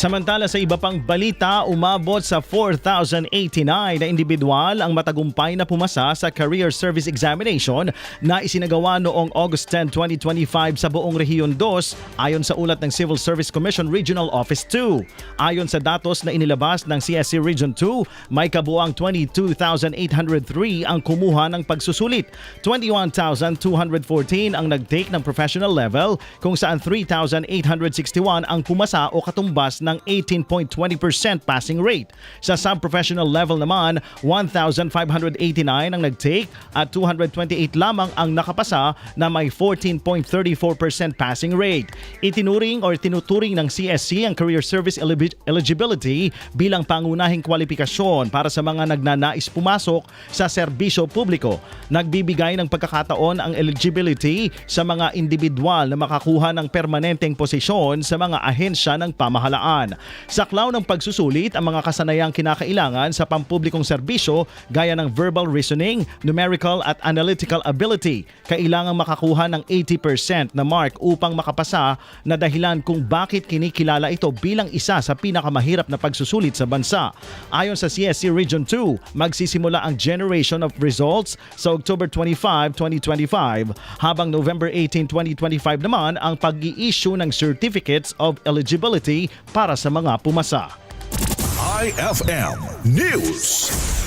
Samantala sa iba pang balita, umabot sa 4,089 na individual ang matagumpay na pumasa sa Career Service Examination na isinagawa noong August 10, 2025 sa buong Rehiyon 2 ayon sa ulat ng Civil Service Commission Regional Office 2. Ayon sa datos na inilabas ng CSC Region 2, may kabuang 22,803 ang kumuha ng pagsusulit. 21,214 ang nag-take ng professional level kung saan 3,861 ang pumasa o katumbas ng 18.20% passing rate. Sa sub-professional level naman, 1,589 ang nag-take at 228 lamang ang nakapasa na may 14.34% passing rate. Itinuring or tinuturing ng CSC ang career service eligibility bilang pangunahing kwalifikasyon para sa mga nagnanais pumasok sa serbisyo publiko. Nagbibigay ng pagkakataon ang eligibility sa mga individual na makakuha ng permanenteng posisyon sa mga ahensya ng pamahalaan. Sa klaw ng pagsusulit, ang mga kasanayang kinakailangan sa pampublikong serbisyo gaya ng verbal reasoning, numerical at analytical ability. Kailangang makakuha ng 80% na mark upang makapasa na dahilan kung bakit kinikilala ito bilang isa sa pinakamahirap na pagsusulit sa bansa. Ayon sa CSC Region 2, magsisimula ang generation of results sa October 25, 2025 habang November 18, 2025 naman ang pag-i-issue ng certificates of eligibility para sa mga pumasa. IFM News.